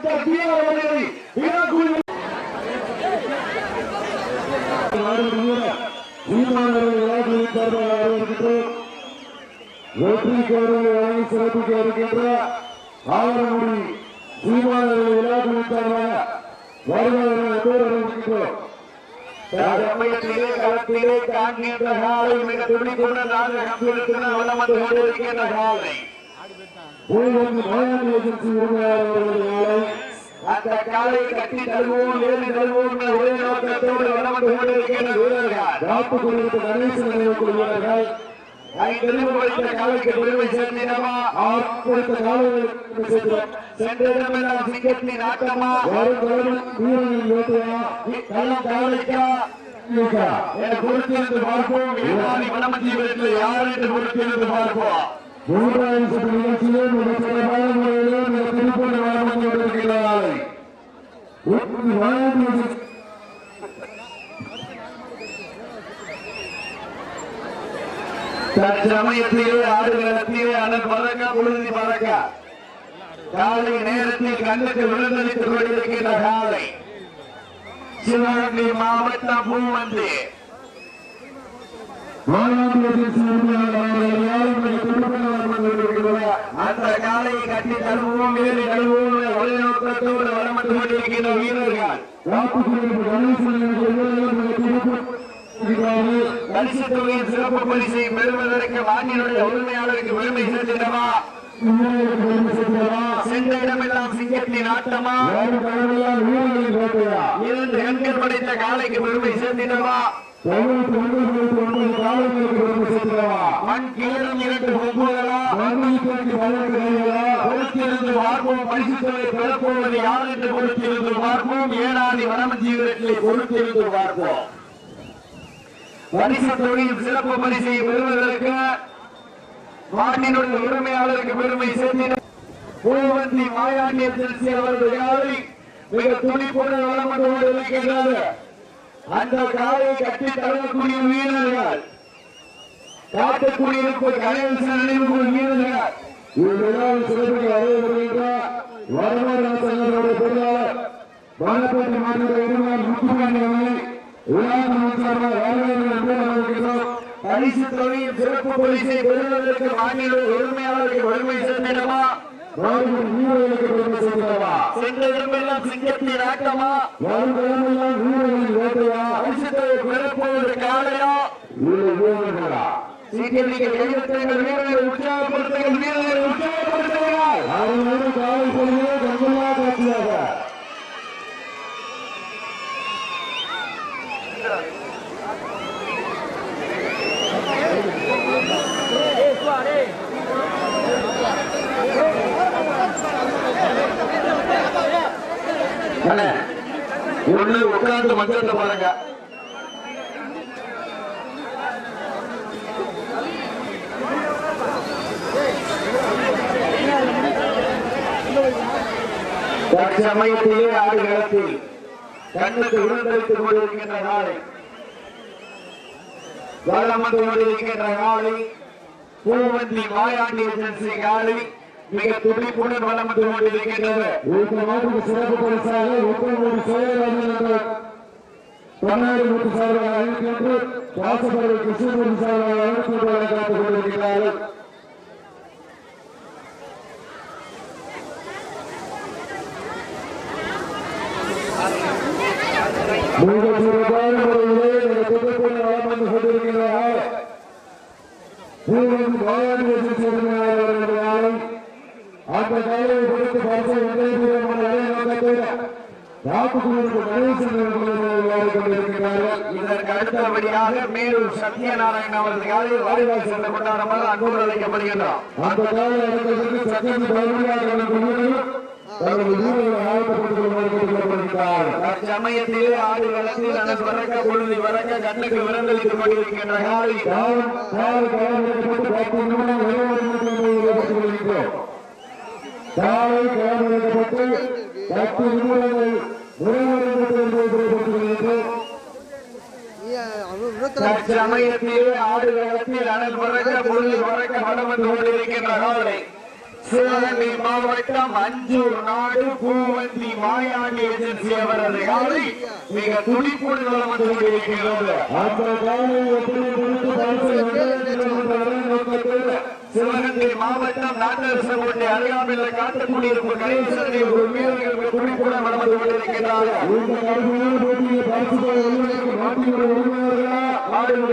Doctor B R அவர்களை விழாக்குழு வெற்றி கோரியை வழங்கி சிறப்பிக்க இருக்கின்ற ஆவரமுடி சீமானவர்களை விழாக்குழு சார்பாக வருவார்கள் அறிவிக்கின்றோம் சமயத்திலே களத்திலே காண்கின்ற காலை மிக துடிப்புடன் நாங்கள் கம்பியிருக்கிற வளம் வந்து கொண்டிருக்கின்ற காலை பூவன் நோயாளி ஏஜென்சி உரிமையாளர்கள் நாளை அந்த காலை கட்டி தருவோம் ஏறி தருவோம் ஒரே நோக்கத்தோடு வளர்ந்து கொண்டிருக்கின்ற வீரர்கள் காப்பு குறித்த கணேசன் நினைவுக்கு வீரர்கள் பொறுத்திருந்து பார்ப்போம். யார் என்று பொறுத்திருந்து பார்ப்போம். மூன்றாவது சுற்று நிகழ்ச்சியிலே மிக சிறப்பான முறையிலே மிக திருப்பூர் வழங்கி கொண்டிருக்கிறார்கள் தற்சமயத்திலே ஆடுகளத்திலே பறக்க பறக்க காலை நேரத்தில் கண்ணுக்கு விழுந்தளித்துக் கொண்டிருக்கின்ற காலை சிவகங்கை மாவட்டம் மாயாண்டி ஏஜென்சி உரிமையாளர்கள் யாரும் மிக திருப்பூர் வழங்கி கொண்டிருக்கிறார்கள் அந்த காலையை கட்டி தருவோம் வேறு தருவோம் என்ற ஒரே நோக்கத்தோடு வளம் கொண்டிருக்கின்ற வீரர்கள் பரிசு தொகையின் சிறப்பு பரிசை பெறுவதற்கு வாங்கினுடைய உரிமையாளருக்கு பெருமை சேர்த்திடவா சென்ற இடமெல்லாம் சிங்கத்தின் ஆட்டமா இரண்டு கண்கள் படைத்த காலைக்கு பெருமை சேர்த்திடவா தொண்ணூத்தி ஒன்பது ஒன்பது மண் கிளறும் இரண்டு கொம்புகளா மண்ணிற்கு பதினெட்டு கைகளா பொறுத்திருந்து பார்ப்போம் பரிசுத்தலை பெறப்போவது யார் என்று பொறுத்திருந்து பார்ப்போம் வனமஜீவர்களை பொறுத்திருந்து பார்ப்போம் பரிசு தொழில் சிறப்பு பரிசை பெறுவதற்கு உரிமையாளருக்கு பெருமை பூவந்தி மிக அந்த காலை கட்டி தரக்கூடிய வீரர்கள் காட்டுக்குடியிருப்பு கணேசன் பொருளாளர் மாநில முத்துமாண்டி அவர்களை சார்பாக வரவேற்கிறோம் பரிசு சிறப்பு பரிசை பெறுவதற்கு மாநில உரிமையாளருக்கு வறுமை சேர்ந்திடமா சிங்கத்தின் ஆட்டமா? வரும் வீரர்களின் வேட்டையா? பரிசு தொகை பெறப்போவது காலையா இல்லை உட்கார்ந்து மஞ்சள் பாருங்க. தற்சமயத்திலே ஆடுகளத்தில் கண்ணுக்கு விருந்தளித்துக் கொண்டிருக்கின்ற நாளை வளமந்து கொண்டிருக்கின்ற நாளை பூவந்தி மாயாண்டி ஏஜென்சி காலை மிக துடிப்புடன் வளமந்து கொண்டிருக்கின்றது. சிறப்பு பரிசாக உத்தரவோடு செயலாளர் என்ற தமிழ்நாடு மூத்த சார்பாக அழைக்கின்ற வாசப்படை கிருஷ்ணமூர்த்தி சார்பாக அழைக்கின்ற காத்துக் கொண்டிருக்கிறார்கள். மிக சிறப்பான முறையிலே இந்த வளம் வந்து பூவன் அந்த காலையை கொடுத்து பார்த்து வெங்கடேஸ்வரமான கொண்டிருக்கிறார்கள் இதற்கு அடுத்தபடியாக மேலும் சத்யநாராயண அவரது காலையில் வாரிவாய் சென்ற கொண்டாடமாக அன்போடு அழைக்கப்படுகின்றார் அந்த காலை அடங்குவதற்கு பகுதியாக தனது வீரர்களை ஆயத்தப்படுத்திக் கொள்ளுமாறு கேட்டுக்கொள்ளப்படுகிறார்கள் தற்சமயத்திலே ஆடு களத்தில் அதன் வரக்க பொழுது வரக்க கண்ணுக்கு விருந்தளித்துக் கொண்டிருக்கின்ற காலை காலை களமிறக்கப்பட்டு பத்து நிமிடங்கள் கொள்கின்றோம் தற்சமயத்திலே ஆடு களத்தில் அனல் வரக்க பொழுது வரக்க வடம் வந்து கொண்டிருக்கின்ற காலை சிவகங்கை மாவட்டம் அஞ்சூர் நாடு பூவந்தி மாயாண்டி ஏஜென்சி அவரது காலை மிக துடிப்புடன் வந்து சிவகங்கை மாவட்டம் நாட்டரசு அருகாமையில் காட்டக்கூடியிருக்கும் ஒரு வீரர்கள் துடிப்புடன் வலம் வந்து கொண்டிருக்கிறார்கள்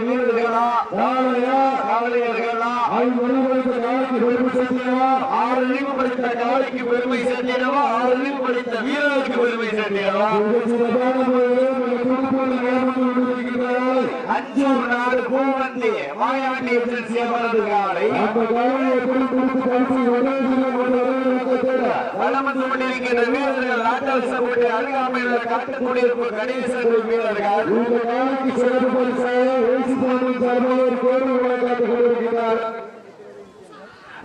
வீரர்களா காலையா காவலர்களா பெருமை சேர்த்தியவா ஆறு அறிவு படித்த காலைக்கு பெருமை சேர்த்திடவா ஆறு அறிவு படித்த வீரருக்கு பெருமை சேர்த்திடவா அஞ்சு அஞ்சூர் நாடு பூவந்தி மாயாண்டி ஏஜென்சி காலை. அருகாமையில் வீரர்கள் இந்த காலைக்கு சிறப்பு பரிசாக சார்பாக காத்துக் கொண்டிருக்கிறார்.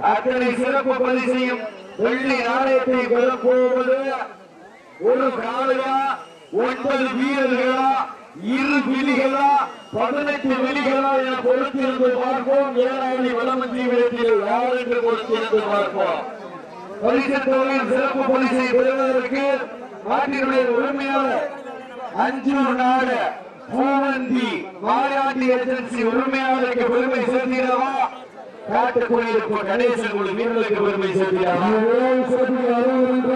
அத்தனை சிறப்பு பரிசையும் வெள்ளி நாணயத்தை பெறப்போவது ஒரு காலையா ஒன்பது வீரர்களா இரு விழிகளா பதினெட்டு விழிகளா என பொறுத்திருந்து பார்ப்போம். ஏழாவது வளமஞ்சி விடத்தில் யார் என்று பொறுத்திருந்து பார்ப்போம். பரிசு சிறப்பு பரிசை பெறுவதற்கு நாட்டினுடைய உரிமையாளர் அஞ்சு நாடு பூவந்தி மாயாண்டி ஏஜென்சி உரிமையாளருக்கு பெருமை சேர்த்திடவா காட்டுக்குடியிருக்கும் கணேசன் ஒரு வீரர்களுக்கு பெருமை சேர்த்திடவா இந்த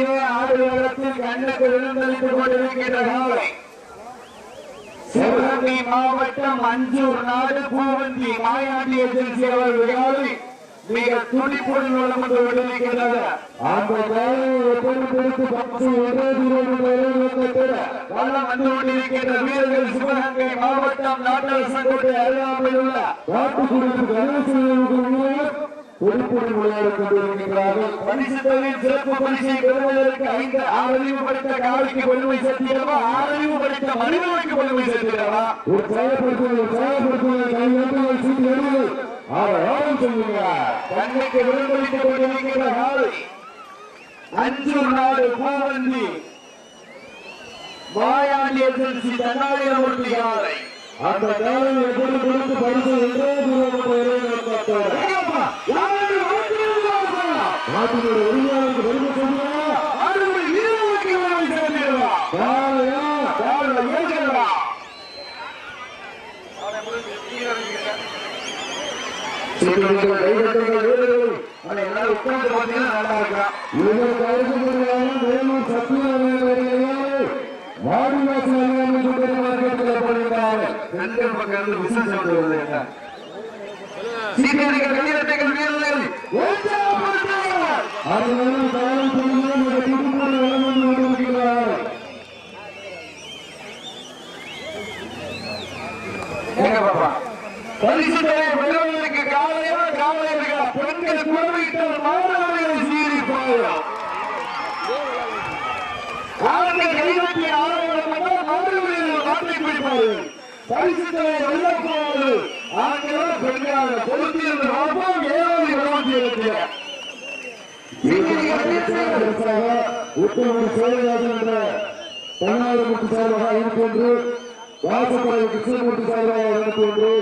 விழாவில் கண்ணுக்கு விழுந்தளித்துக் கொண்டிருக்கின்ற காலை சிவகங்கை மாவட்டம் அஞ்சூர் நாடு பூவந்தி மாயாண்டி ஏஜென்சி அவர்கள் மிக துடிப்புடன் ஒரே நோக்கத்தில் வளம் வந்து கொண்டிருக்கின்ற வீரர்கள் சிவகங்கை மாவட்டம் நாட்டல் சங்கத்தை அருகாமையில் உள்ள காட்டுக்குடிக்கு விளையாடிக் கொண்டிருக்கின்றார்கள். பரிசுத்தலில் சிறப்பு பரிசை பெறுவதற்கு ஐந்து ஆறறிவு படித்த காலைக்கு வலிமை சேர்த்திடவா? ஆறறிவு படித்த மனிதனுக்கு வலிமை சேர்த்திடவா? ஒரு செயல்படுத்துவது செயல்படுத்துவது கையெழுத்துகள் சீட்டு எழுதுகள் அவர் சொல்லுங்க கண்ணுக்கு விருந்தளித்துக் கொண்டிருக்கிற காலை அஞ்சு நாடு பூவந்தி. மாயாண்டி எதிர்த்து தன்னாளிரமூர்த்தி காலை அந்த காலையை எப்படி பிடித்து பரிசு? ஒரே நாட்டினுடைய உரிமையாளருக்கு பெருமை சொல்லுங்க. ஆடுகளை வீரர்களுக்கு உற்சாகப்படுத்துங்கள். அதனால காலம் புரிந்து மிக வந்து கொண்டிருக்கிறார்கள் பரிசு தொகை பெறுவதற்கு காலையா காலையா பெண்கள் குழுவிட்டால் மாணவர்களை சீரிப்பார்கள் ஆண்கள் கைதட்டி ஆரோக்கியம் மாணவர்கள் மாற்றி பிடிப்பார்கள் பரிசு தொகை வெள்ளப்போவது ஆண்களோ பெண்களாக பொருத்தியிருந்து ஏழாவது இருபத்தி உத்தமர் சேவையாளர் என்ற தமிழ்நாடு முத்து சார்பாக ஐம்பத்தி ஒன்று வாசப்படை கிருஷ்ணமூர்த்தி சார்பாக ஐம்பத்தி ஒன்று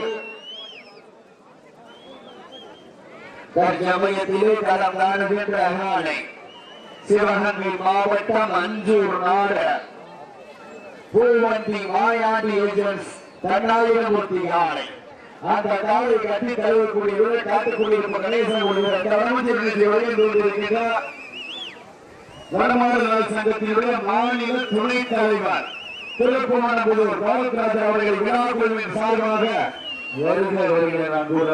தற்சமயத்திலே களம் காணுகின்ற சிவகங்கை மாவட்டம் அஞ்சூர் பூவந்தி ஏஜென்ட்ஸ் தன்னாயிரமூர்த்தி காலை அந்த காவலை கட்டி தழுவக்கூடிய காட்டுக்குடி நம்ம கணேசன் ஒருவர் கடமையை வழங்கி சங்கத்தினுடைய மாநில துணை தலைவர் அவர்கள் விழா குழுவின் சார்பாக வருகிற நன்கூட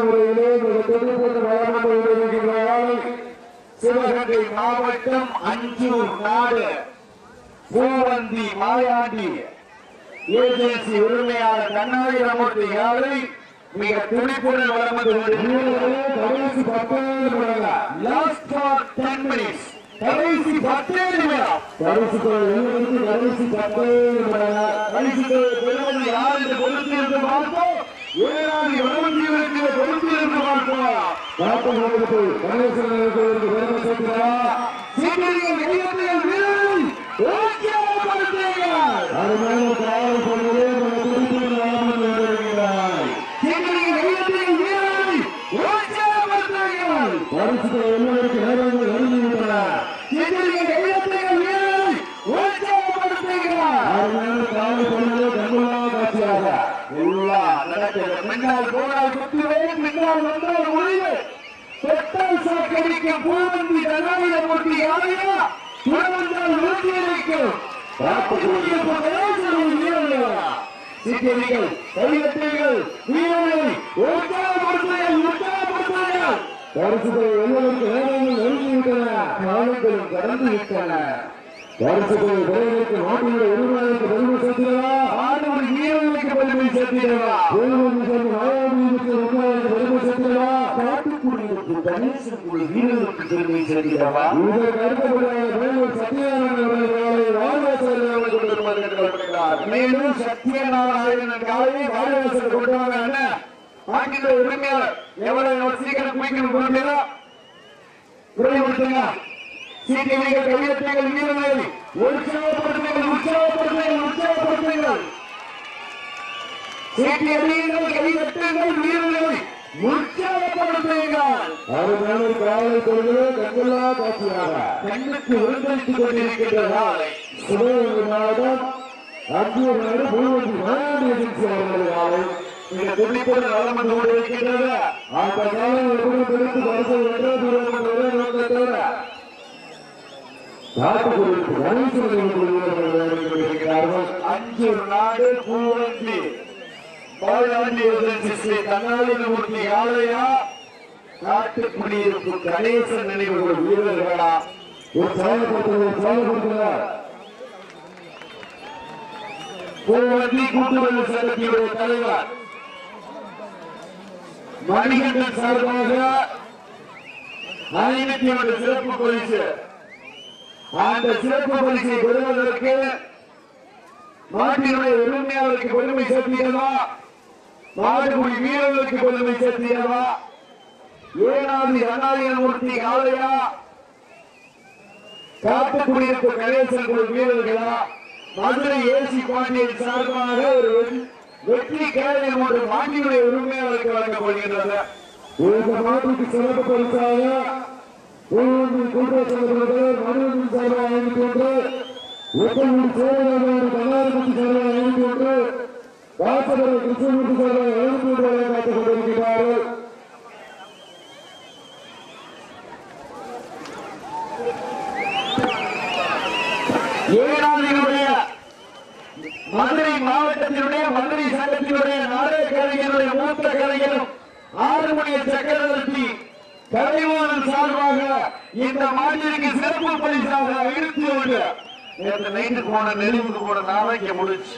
முறையிலே சிவகங்கை மாவட்டம் அஞ்சூர் நாடு பூவந்தி மாயாண்டி ஏஜென்சி உரிமையாளர் கண்ணாடி ராமூர்த்தி அவரை மிக துணிப்புடன் வளர்ந்து கடைசி பத்தாவது லாஸ்ட் ஃபார் டென் மினிட்ஸ் கடைசி பத்தே நிமிடம். கடைசி கடைசி பத்தே நிமிடம். கடைசி பெருமதி யார் என்று கொடுத்து என்று பார்ப்போம். ஏழாவது பெருமதியவருக்கு கொடுத்து என்று பார்ப்போம். கடைசி பெருமை சொல்கிறார் தொட்டால் சாக்கடிக்க பூவந்தி தனாவிட போட்டி யாரையா துணவந்தால் உறுதி அளிக்கும் காப்புக்குரிய பிரதேசம் வீரர்களா. சீக்கிரங்கள் கையெழுத்துகள் உற்சாகப்படுத்துங்கள் உற்சாகப்படுத்துங்கள் எல்லோருக்கு காலங்களும் கடந்து விட்டன. விரைவிற்கு நாட்டினுடைய உரிமையாளருக்கு பெருமை வீரர்களுக்கு பெருமை சேர்க்கிறதா காட்டுக்குடியிருக்கு கணேசனுக்குள் வீரர்களுக்கு பெருமை சேர்க்கிறதா இதற்கு அடுத்தபடியாக வேலூர் சத்யநாராயண அவர்களை வாழ்வாசல் கொண்டிருக்கிறார் மேலும் சத்யநாராயணன் காலையை வாரிவாசல் கொண்டு வராங்க ஆங்கில உரிமையாளர் எவ்வளவு எவ்வளவு சீக்கிரம் குயிக்கணும் போகிறீங்களா விரைவுபடுத்துங்க சீக்கிரம் கையெழுத்துங்கள் வீரர்களை உற்சாகப்படுத்துங்கள் உற்சாகப்படுத்துங்கள் உற்சாகப்படுத்துங்கள் சீக்கிரம் கையெழுத்துங்கள் வீரர்களை அருமையான காவலை கொள்கை கண்கொள்ளா காட்சியாக கண்ணுக்கு விருந்தளித்துக் கொண்டிருக்கின்றதா சிவகங்கை மாவட்டம் அஞ்சூர் நாடு முழுவதும் மாயாண்டி எதிர்ச்சி அவர்கள் காலை இந்த துணிப்போடு நலம் கொண்டிருக்கின்றது. அந்த காலம் எப்படி பிடித்து பரிசு தூரம் ஒரே நோக்கத்தோட கணேசன் அஞ்சு நாடு பூவந்தி பாலாண்டி ஸ்ரீ நாட்டு குடியிருப்பு கணேசன் நினைவு வீரர்களா? உற்சாகப்படுத்துங்கள் உற்சாகப்படுத்துங்கள் பூவந்தி கூட்டுறவு சங்கத்தினுடைய தலைவர். மணிகண்டன் சார்பாக ஐநூத்தி சிறப்பு பரிசு. அந்த சிறப்பு பரிசை பெறுவதற்கு நாட்டினுடைய உரிமையாளருக்கு பெருமை சேர்த்தீர்களா மாடுகுடி வீரர்களுக்கு பெருமை சேர்த்தீர்களா ஏனாதி அண்ணாதியமூர்த்தி ஆலயா காட்டுக்குடியிருப்பு கணேசன் குழு வீரர்களா? மதுரை ஏசி பாண்டியன் சார்பாக ஒரு வெற்றி- கேள்வி ஒன்று மாண்டியுடைய உரிமையாளருக்கு வழங்கப்படுகின்றது இந்த நாட்டுக்கு சிறப்பு பரிசாக ஊழல் சார்பாக ஐநூத்தி ஒன்று ஒப்பந்தம் சேவையாளர் கண்ணாடிப்பட்டி சார்பாக ஐநூத்தி ஒன்று வாசகர் கிருஷ்ணமூர்த்தி சார்பாக எழுநூத்தி ஒன்று காத்துக் கொண்டிருக்கிறார்கள் மதுரை மாவட்டத்தினுடைய மதுரை சங்கத்தினுடைய நாடக கலைஞருடைய மூத்த கலைஞரும் ஆறுமணிய சக்கரவர்த்தி கலைவாணன் சார்பாக இந்த மாநிலக்கு சிறப்பு பரிசாக நேற்று நைட்டு போன நெருங்குக்கு போன நாளைக்கு முடிச்சு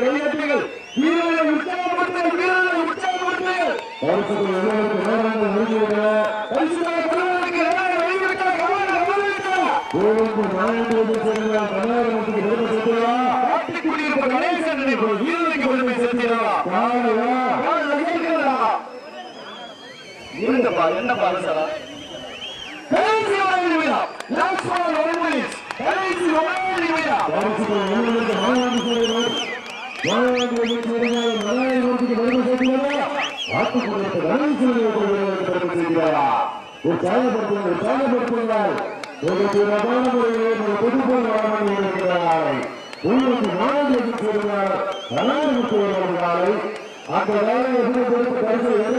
கையெழுத்துங்கள் வீரர்களை உற்சாகப்படுத்துங்கள் வீரர்களை உற்சாகப்படுத்துங்கள் பரிசுகள் கோவிலுக்கு நாயகத்தை சேர்ந்த கன்னியாகுமரிக்கு பெருமை சேர்க்கிறா காட்டுக்குடியிருப்பு கணேசன் நினைவு. வீரருக்கு பெருமை காலையா இருந்தப்பா என்னப்பா சாரா? கடைசி வரையில் விழா. லாஸ்ட் ஒன் ஒலிம்பிக்ஸ் கடைசி மாயாண்டி சேவைகள் மலையாளத்திற்கு பெருமை சேர்க்கிறா ஆட்டுக்குடியிருப்பு கணேசனுக்கு பெருமை சேர்க்கிறாரா உற்சாகப்படுத்துங்கள் உற்சாகப்படுத்துங்கள் உங்களுக்கு ரபான முறையில் உங்கள் புதுப்பொருள் வழங்கி இருக்கிறார்கள் உங்களுக்கு மாநிலத்தில் சேர்ந்தார் கலாச்சாரத்தில் வருகிறார்கள். அந்த வேலையை எப்படி கொடுத்து பரிசு என்ன